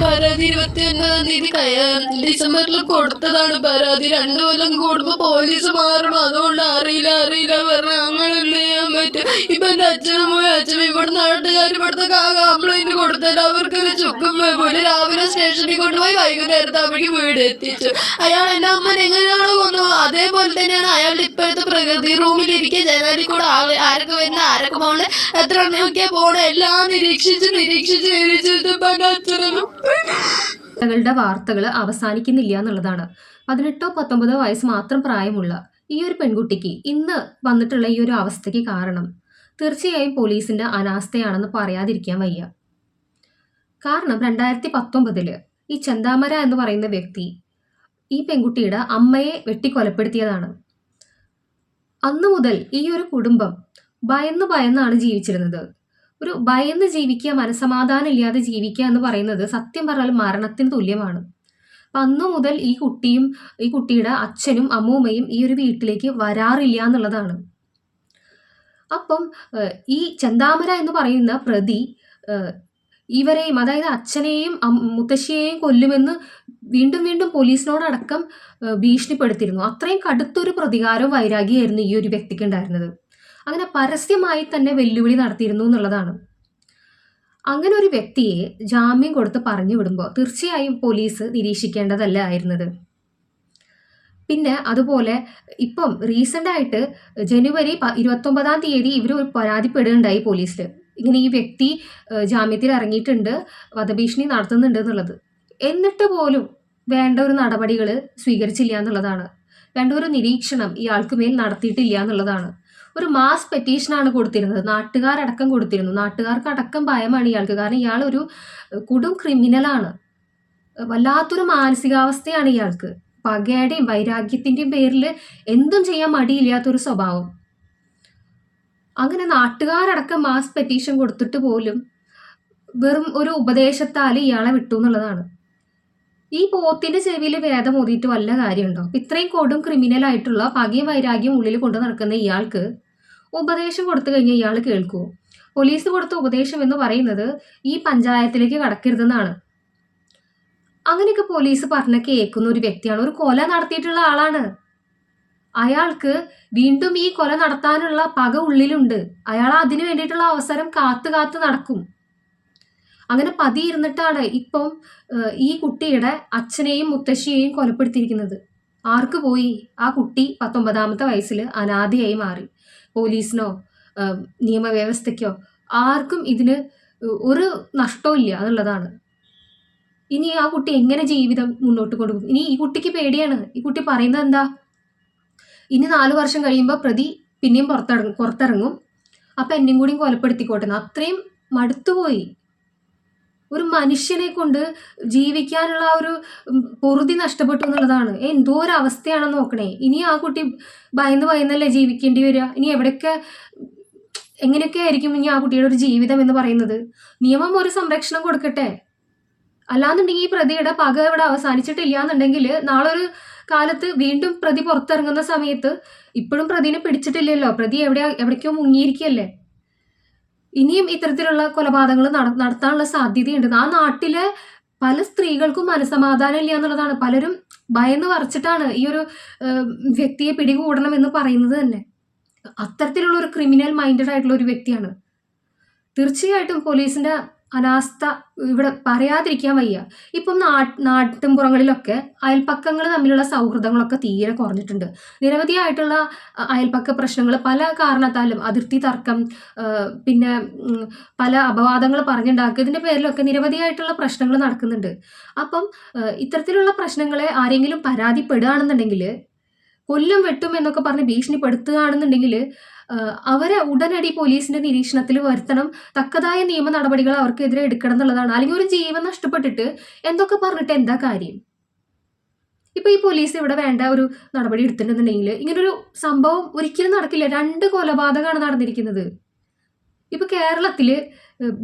പരാതി ഇരുപത്തി ഒൻപതാം തീയതി ഡിസംബറിൽ കൊടുത്തതാണ് പരാതി രണ്ടു കൊല്ലം കൂടുമ്പോ പോലീസ് മാറണം അതുകൊണ്ട് അറിയില്ല അറിയില്ല. പറഞ്ഞ എന്ത് ചെയ്യാൻ പറ്റും? ഇപ്പൊ എന്റെ അച്ഛനും പോയി അച്ഛനും ഇവിടെ നാട്ടുകാർ ഇവിടുത്തെ കംപ്ലൈന്റ് കൊടുത്താൽ അവർക്ക് ചുക്കും പോലെ രാവിലെ സ്റ്റേഷനിൽ കൊണ്ടുപോയി വൈകുന്നേരത്തെ അവിടേക്ക് വീട് എത്തിച്ചു. അയാൾ എന്റെ അമ്മ എങ്ങനെയാണോ കൊന്നു. അതേപോലെ തന്നെയാണ് അയാളുടെ ഇപ്പോഴത്തെ പ്രകൃതി. റൂമിലിരിക്കെ ജനാലിൽ കൂടെ ആരൊക്കെ വരുന്ന ആരൊക്കെ പോണ എത്ര എണ്ണയൊക്കെ പോണ എല്ലാം നിരീക്ഷിച്ച് നിരീക്ഷിച്ച് നിരീക്ഷിച്ച് ഇപ്പൊ അച്ഛനും കളുടെ വാർത്തകൾ അവസാനിക്കുന്നില്ല എന്നുള്ളതാണ്. പതിനെട്ടോ പത്തൊമ്പതോ വയസ്സ് മാത്രം പ്രായമുള്ള ഈ ഒരു പെൺകുട്ടിക്ക് ഇന്ന് വന്നിട്ടുള്ള ഈ ഒരു അവസ്ഥയ്ക്ക് കാരണം തീർച്ചയായും പോലീസിന്റെ അനാസ്ഥയാണെന്ന് പറയാതിരിക്കാൻ വയ്യ. കാരണം രണ്ടായിരത്തി പത്തൊമ്പതിൽ ഈ ചെന്താമര എന്ന് പറയുന്ന വ്യക്തി ഈ പെൺകുട്ടിയുടെ അമ്മയെ വെട്ടിക്കൊലപ്പെടുത്തിയതാണ്. അന്നു മുതൽ ഈ ഒരു കുടുംബം ഭയന്ന് ഭയന്നാണ് ജീവിച്ചിരുന്നത്. ഒരു ഭയന്ന് ജീവിക്കുക മനസമാധാനം ഇല്ലാതെ ജീവിക്കുക എന്ന് പറയുന്നത് സത്യം പറഞ്ഞാൽ മരണത്തിന് തുല്യമാണ്. അപ്പം അന്നു മുതൽ ഈ കുട്ടിയും ഈ കുട്ടിയുടെ അച്ഛനും അമ്മൂമ്മയും ഈ ഒരു വീട്ടിലേക്ക് വരാറില്ല എന്നുള്ളതാണ്. അപ്പം ഈ ചന്താമര എന്ന് പറയുന്ന പ്രതി ഇവരെയും അതായത് അച്ഛനെയും മുത്തശ്ശിയെയും കൊല്ലുമെന്ന് വീണ്ടും വീണ്ടും പോലീസിനോടടക്കം ഭീഷണിപ്പെടുത്തിയിരുന്നു. അത്രയും കടുത്തൊരു പ്രതികാരവും വൈരാഗ്യമായിരുന്നു ഈ ഒരു വ്യക്തിക്ക് ഉണ്ടായിരുന്നത്. അങ്ങനെ പരസ്യമായി തന്നെ വെല്ലുവിളി നടത്തിയിരുന്നു എന്നുള്ളതാണ്. അങ്ങനെ ഒരു വ്യക്തിയെ ജാമ്യം കൊടുത്ത് പറഞ്ഞു വിടുമ്പോൾ തീർച്ചയായും പോലീസ് നിരീക്ഷിക്കേണ്ടതല്ല ആയിരുന്നത്. പിന്നെ അതുപോലെ ഇപ്പം റീസെന്റ് ആയിട്ട് ജനുവരി ഇരുപത്തൊമ്പതാം തീയതി ഇവർ പരാതിപ്പെടുകയുണ്ടായി പോലീസിൽ ഇങ്ങനെ ഈ വ്യക്തി ജാമ്യത്തിൽ ഇറങ്ങിയിട്ടുണ്ട് വധഭീഷണി നടത്തുന്നുണ്ട് എന്നുള്ളത്. എന്നിട്ട് പോലും വേണ്ട ഒരു നടപടികൾ സ്വീകരിച്ചില്ല എന്നുള്ളതാണ്. വേണ്ട ഒരു നിരീക്ഷണം ഇയാൾക്ക് മേൽ നടത്തിയിട്ടില്ല എന്നുള്ളതാണ്. ഒരു മാസ് പെറ്റീഷനാണ് കൊടുത്തിരുന്നത്. നാട്ടുകാരടക്കം കൊടുത്തിരുന്നു. നാട്ടുകാർക്ക് അടക്കം ഭയമാണ് ഇയാൾക്ക്. കാരണം ഇയാൾ ഒരു കുടും ക്രിമിനലാണ് വല്ലാത്തൊരു മാനസികാവസ്ഥയാണ് ഇയാൾക്ക്. പകയുടെയും വൈരാഗ്യത്തിന്റെയും പേരിൽ എന്തും ചെയ്യാൻ മടിയില്ലാത്തൊരു സ്വഭാവം. അങ്ങനെ നാട്ടുകാരടക്കം മാസ് പെറ്റീഷൻ കൊടുത്തിട്ട് പോലും വെറും ഒരു ഉപദേശത്താൽ ഇയാളെ വിട്ടു എന്നുള്ളതാണ്. ഈ പോത്തിന്റെ ചെവിയിൽ വേദം ഓതിയിട്ട് വല്ല കാര്യമുണ്ടോ? ഇത്രയും കൊടും ക്രിമിനൽ ആയിട്ടുള്ള പകയും വൈരാഗ്യം ഉള്ളിൽ കൊണ്ടു നടക്കുന്ന ഇയാൾക്ക് ഉപദേശം കൊടുത്തു കഴിഞ്ഞാൽ ഇയാൾ കേൾക്കുമോ പോലീസ് കൊടുത്ത ഉപദേശം എന്ന് പറയുന്നത് ഈ പഞ്ചായത്തിലേക്ക് കടക്കരുതെന്നാണ്. അങ്ങനെയൊക്കെ പോലീസ് പറഞ്ഞ കേൾക്കുന്ന ഒരു വ്യക്തിയാണ്. ഒരു കൊല നടത്തിയിട്ടുള്ള ആളാണ്. അയാൾക്ക് വീണ്ടും ഈ കൊല നടത്താനുള്ള പക ഉള്ളിലുണ്ട്. അയാൾ അതിനു വേണ്ടിയിട്ടുള്ള അവസരം കാത്തു കാത്തു നടക്കും. അങ്ങനെ പതിയിരുന്നിട്ടാണ് ഇപ്പം ഈ കുട്ടിയുടെ അച്ഛനെയും മുത്തശ്ശിയെയും കൊലപ്പെടുത്തിയിരിക്കുന്നത്. ആർക്ക് പോയി? ആ കുട്ടി പത്തൊമ്പതാമത്തെ വയസ്സിൽ അനാദിയായി മാറി. പോലീസിനോ നിയമവ്യവസ്ഥയ്ക്കോ ആർക്കും ഇതിന് ഒരു നഷ്ടവും ഇല്ല എന്നുള്ളതാണ്. ഇനി ആ കുട്ടി എങ്ങനെ ജീവിതം മുന്നോട്ട് കൊണ്ടുപോകും? ഇനി ഈ കുട്ടിക്ക് പേടിയാണ്. ഈ കുട്ടി പറയുന്നത് എന്താ? ഇനി നാല് വർഷം കഴിയുമ്പോൾ പ്രതി പിന്നെയും പുറത്തിറങ്ങും പുറത്തിറങ്ങും. അപ്പം എന്നെയും കൂടിയും കൊലപ്പെടുത്തിക്കോട്ടെ. അത്രയും മടുത്തുപോയി. ഒരു മനുഷ്യനെ കൊണ്ട് ജീവിക്കാനുള്ള ആ ഒരു പൊറുതി നഷ്ടപ്പെട്ടു എന്നുള്ളതാണ്. എന്തോ ഒരു അവസ്ഥയാണെന്ന് നോക്കണേ. ഇനി ആ കുട്ടി ഭയന്ന് ഭയന്നല്ലേ ജീവിക്കേണ്ടി വരിക? ഇനി എവിടെയൊക്കെ എങ്ങനെയൊക്കെ ആയിരിക്കും ഇനി ആ കുട്ടിയുടെ ഒരു ജീവിതം എന്ന് പറയുന്നത്? നിയമം ഒരു സംരക്ഷണം കൊടുക്കട്ടെ. അല്ലാന്നുണ്ടെങ്കിൽ ഈ പ്രതിയുടെ പക ഇവിടെ അവസാനിച്ചിട്ടില്ല എന്നുണ്ടെങ്കിൽ നാളെ ഒരു കാലത്ത് വീണ്ടും പ്രതി പുറത്തിറങ്ങുന്ന സമയത്ത് ഇപ്പോഴും പ്രതിനെ പിടിച്ചിട്ടില്ലല്ലോ. പ്രതി എവിടെ എവിടേക്കോ മുങ്ങിയിരിക്കുകയല്ലേ? ഇനിയും ഇത്തരത്തിലുള്ള കൊലപാതകങ്ങൾ നട നടത്താനുള്ള സാധ്യതയുണ്ട്. ആ നാട്ടിലെ പല സ്ത്രീകൾക്കും മനസമാധാനം ഇല്ല എന്നുള്ളതാണ്. പലരും ഭയന്ന് വരച്ചിട്ടാണ് ഈ ഒരു വ്യക്തിയെ പിടികൂടണം എന്ന് പറയുന്നത് തന്നെ. അത്തരത്തിലുള്ള ഒരു ക്രിമിനൽ മൈൻഡഡ് ആയിട്ടുള്ള ഒരു വ്യക്തിയാണ്. തീർച്ചയായിട്ടും പോലീസിന്റെ അനാസ്ഥ ഇവിടെ പറയാതിരിക്കാൻ വയ്യ. ഇപ്പം നാ നാട്ടിൻപുറങ്ങളിലൊക്കെ അയൽപ്പക്കങ്ങൾ തമ്മിലുള്ള സൗഹൃദങ്ങളൊക്കെ തീരെ കുറഞ്ഞിട്ടുണ്ട്. നിരവധിയായിട്ടുള്ള അയൽപ്പക്ക പ്രശ്നങ്ങൾ പല കാരണത്താലും അതിർത്തി തർക്കം പിന്നെ പല അപവാദങ്ങൾ പറഞ്ഞുണ്ടാക്കിയതിന്റെ പേരിലൊക്കെ നിരവധിയായിട്ടുള്ള പ്രശ്നങ്ങൾ നടക്കുന്നുണ്ട്. അപ്പം ഇത്തരത്തിലുള്ള പ്രശ്നങ്ങളെ ആരെങ്കിലും പരാതിപ്പെടുകയാണെന്നുണ്ടെങ്കിൽ കൊല്ലം വെട്ടും എന്നൊക്കെ പറഞ്ഞ് ഭീഷണിപ്പെടുത്തുകയാണെന്നുണ്ടെങ്കിൽ അവരെ ഉടനടി പോലീസിന്റെ നിരീക്ഷണത്തിൽ വരുത്തണം. തക്കതായ നിയമ നടപടികൾ അവർക്കെതിരെ എടുക്കണം എന്നുള്ളതാണ്. അല്ലെങ്കിൽ ഒരു ജീവൻ നഷ്ടപ്പെട്ടിട്ട് എന്തൊക്കെ പറഞ്ഞിട്ട് എന്താ കാര്യം? ഇപ്പൊ ഈ പോലീസ് ഇവിടെ വേണ്ട ഒരു നടപടി എടുത്തിട്ടുണ്ടെന്നുണ്ടെങ്കിൽ ഇങ്ങനൊരു സംഭവം ഒരിക്കലും നടക്കില്ല. രണ്ട് കൊലപാതകമാണ് നടന്നിരിക്കുന്നത്. ഇപ്പൊ കേരളത്തിൽ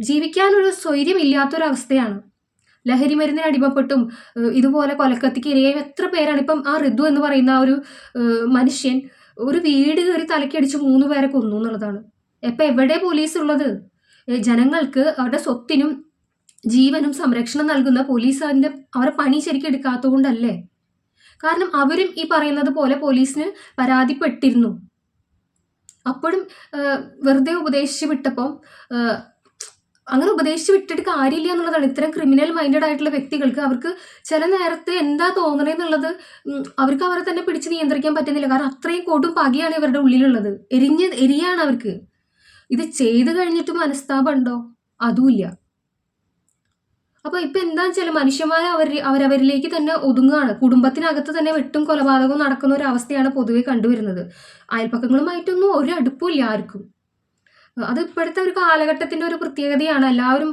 ജീവിക്കാനൊരു സ്വൈര്യമില്ലാത്തൊരവസ്ഥയാണ്. ലഹരി മരുന്നിന് അടിമപ്പെട്ടും ഇതുപോലെ കൊലക്കത്തിക്ക് ഇരയായും എത്ര പേരാണ് ഇപ്പം ആ ഋതു എന്ന് പറയുന്ന ആ ഒരു മനുഷ്യൻ ഒരു വീട് കയറി തലക്കടിച്ച് മൂന്ന് പേരെ കൊന്നു എന്നുള്ളതാണ്. ഇപ്പം എവിടെ പോലീസ് ഉള്ളത്? ജനങ്ങൾക്ക് അവരുടെ സ്വത്തിനും ജീവനും സംരക്ഷണം നൽകുന്ന പോലീസ് അതിന്റെ അവരെ പണി ശരിക്കും എടുക്കാത്തതുകൊണ്ടല്ലേ? കാരണം അവരും ഈ പറയുന്നത് പോലെ പോലീസിന് പരാതിപ്പെട്ടിരുന്നു. അപ്പോഴും വെറുതെ ഉപദേശിച്ച് വിട്ടപ്പം അങ്ങനെ ഉപദേശിച്ച് വിട്ടിട്ട് കാര്യമില്ല എന്നുള്ളതാണ്. ഇത്തരം ക്രിമിനൽ മൈൻഡഡ് ആയിട്ടുള്ള വ്യക്തികൾക്ക് അവർക്ക് ചില നേരത്ത് എന്താ തോന്നണേന്നുള്ളത് എന്നുള്ളത് അവർക്ക് അവരെ തന്നെ പിടിച്ച് നിയന്ത്രിക്കാൻ പറ്റുന്നില്ല. കാരണം അത്രയും കോട്ടും പകയാണ് ഇവരുടെ ഉള്ളിലുള്ളത്. എരിഞ്ഞ് എരിയാണ് അവർക്ക്. ഇത് ചെയ്തു കഴിഞ്ഞിട്ട് മനസ്താപം ഉണ്ടോ അതുമില്ല. അപ്പൊ ഇപ്പൊ എന്താ വെച്ചാൽ മനുഷ്യന്മാരെ അവർ അവരവരിലേക്ക് തന്നെ ഒതുങ്ങുകയാണ്. കുടുംബത്തിനകത്ത് തന്നെ വെട്ടും കൊലപാതകവും നടക്കുന്ന ഒരു അവസ്ഥയാണ് പൊതുവെ കണ്ടുവരുന്നത്. അയൽപ്പക്കങ്ങളുമായിട്ടൊന്നും ഒരു അടുപ്പമില്ല ആർക്കും. അത് ഇപ്പോഴത്തെ ഒരു കാലഘട്ടത്തിന്റെ ഒരു പ്രത്യേകതയാണ്. എല്ലാവരും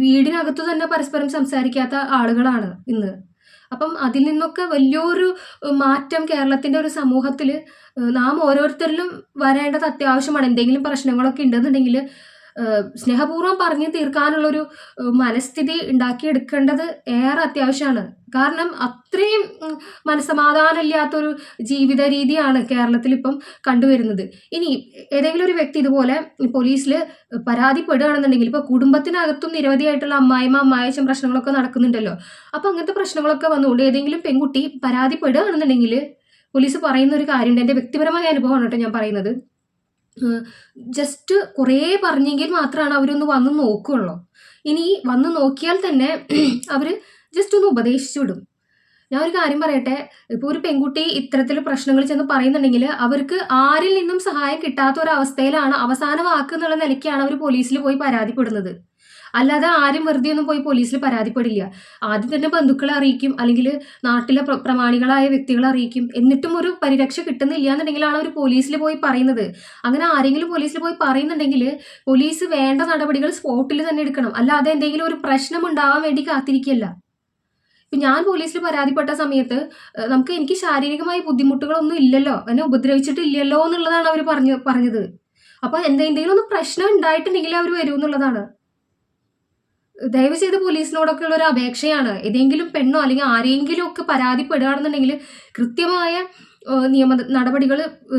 വീടിനകത്തു തന്നെ പരസ്പരം സംസാരിക്കാത്ത ആളുകളാണ് ഇന്ന്. അപ്പം അതിൽ നിന്നൊക്കെ വലിയൊരു മാറ്റം കേരളത്തിന്റെ ഒരു സമൂഹത്തിൽ നാം ഓരോരുത്തരിലും വരേണ്ടത് അത്യാവശ്യമാണ്. എന്തെങ്കിലും പ്രശ്നങ്ങളൊക്കെ ഉണ്ടെന്നുണ്ടെങ്കിൽ സ്നേഹപൂർവം പറഞ്ഞു തീർക്കാനുള്ളൊരു മനസ്ഥിതി ഉണ്ടാക്കിയെടുക്കേണ്ടത് ഏറെ അത്യാവശ്യമാണ്. കാരണം അത്രയും മനസ്സമാധാനമില്ലാത്തൊരു ജീവിത രീതിയാണ് കേരളത്തിൽ ഇപ്പം കണ്ടുവരുന്നത്. ഇനി ഏതെങ്കിലും ഒരു വ്യക്തി ഇതുപോലെ പോലീസിൽ പരാതിപ്പെടുകയാണെന്നുണ്ടെങ്കിൽ ഇപ്പോൾ കുടുംബത്തിനകത്തും നിരവധിയായിട്ടുള്ള അമ്മായിമ്മ അമ്മായച്ചൻ പ്രശ്നങ്ങളൊക്കെ നടക്കുന്നുണ്ടല്ലോ. അപ്പോൾ അങ്ങനത്തെ പ്രശ്നങ്ങളൊക്കെ വന്നുകൊണ്ട് ഏതെങ്കിലും പെൺകുട്ടി പരാതിപ്പെടുകയാണെന്നുണ്ടെങ്കിൽ പോലീസ് പറയുന്ന ഒരു കാര്യമുണ്ട്. എന്റെ വ്യക്തിപരമായ അനുഭവമാണ് കേട്ടോ ഞാൻ പറയുന്നത്. ജസ്റ്റ് കുറേ പറഞ്ഞെങ്കിൽ മാത്രമാണ് അവരൊന്ന് വന്ന് നോക്കുകയുള്ളൂ ഇനി വന്ന് നോക്കിയാൽ തന്നെ അവർ ജസ്റ്റ് ഒന്ന് ഉപദേശിച്ചു വിടും. ഞാൻ ഒരു കാര്യം പറയട്ടെ? ഇപ്പോൾ ഒരു പെൺകുട്ടി ഇത്തരത്തിൽ പ്രശ്നങ്ങൾ ചെന്ന് പറയുന്നുണ്ടെങ്കിൽ അവർക്ക് ആരിൽ നിന്നും സഹായം കിട്ടാത്ത ഒരു അവസ്ഥയിലാണ് അവസാന വാക്ക് എന്നുള്ള നിലയ്ക്കാണ് അവർ പോലീസിൽ പോയി പരാതിപ്പെടുന്നത്. അല്ലാതെ ആരും വെറുതെ ഒന്നും പോയി പോലീസിൽ പരാതിപ്പെടില്ല. ആദ്യം തന്നെ ബന്ധുക്കളെ അറിയിക്കും അല്ലെങ്കിൽ നാട്ടിലെ പ്രമാണികളായ വ്യക്തികളെ അറിയിക്കും. എന്നിട്ടും ഒരു പരിരക്ഷ കിട്ടുന്നില്ല എന്നുണ്ടെങ്കിലാണ് അവർ പോലീസിൽ പോയി പറയുന്നത്. അങ്ങനെ ആരെങ്കിലും പോലീസിൽ പോയി പറയുന്നുണ്ടെങ്കിൽ പോലീസ് വേണ്ട നടപടികൾ സ്പോട്ടിൽ തന്നെ എടുക്കണം. അല്ലാതെ എന്തെങ്കിലും ഒരു പ്രശ്നം ഉണ്ടാവാൻ വേണ്ടി കാത്തിരിക്കുകയല്ല. ഇപ്പം ഞാൻ പോലീസിൽ പരാതിപ്പെട്ട സമയത്ത് നമുക്ക് എനിക്ക് ശാരീരികമായ ബുദ്ധിമുട്ടുകളൊന്നും ഇല്ലല്ലോ എന്നെ ഉപദ്രവിച്ചിട്ടില്ലല്ലോ എന്നുള്ളതാണ് അവർ പറഞ്ഞു പറഞ്ഞത്. അപ്പോൾ എന്തെങ്കിലും ഒന്ന് പ്രശ്നം ഉണ്ടായിട്ടുണ്ടെങ്കിൽ അവർ വരും എന്നുള്ളതാണ്. ദയവ് ചെയ്ത് പോലീസിനോടൊക്കെ ഉള്ള ഒരു അപേക്ഷയാണ്. ഏതെങ്കിലും പെണ്ണോ അല്ലെങ്കിൽ ആരെങ്കിലും ഒക്കെ പരാതിപ്പെടുകയാണെന്നുണ്ടെങ്കിൽ കൃത്യമായ നിയമ നടപടികൾ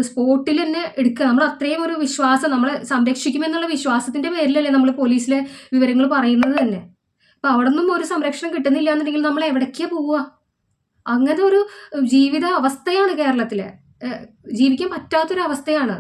സ്പോട്ടിൽ തന്നെ എടുക്കുക. നമ്മൾ അത്രയും ഒരു വിശ്വാസം നമ്മളെ സംരക്ഷിക്കുമെന്നുള്ള വിശ്വാസത്തിന്റെ പേരിലല്ലേ നമ്മൾ പോലീസിലെ വിവരങ്ങൾ പറയുന്നത് തന്നെ. അപ്പൊ അവിടെ നിന്നും ഒരു സംരക്ഷണം കിട്ടുന്നില്ല എന്നുണ്ടെങ്കിൽ നമ്മൾ എവിടേക്കാ പോവുക? അങ്ങനെ ഒരു ജീവിത അവസ്ഥയാണ് കേരളത്തിലെ ജീവിക്കാൻ പറ്റാത്തൊരു അവസ്ഥയാണ്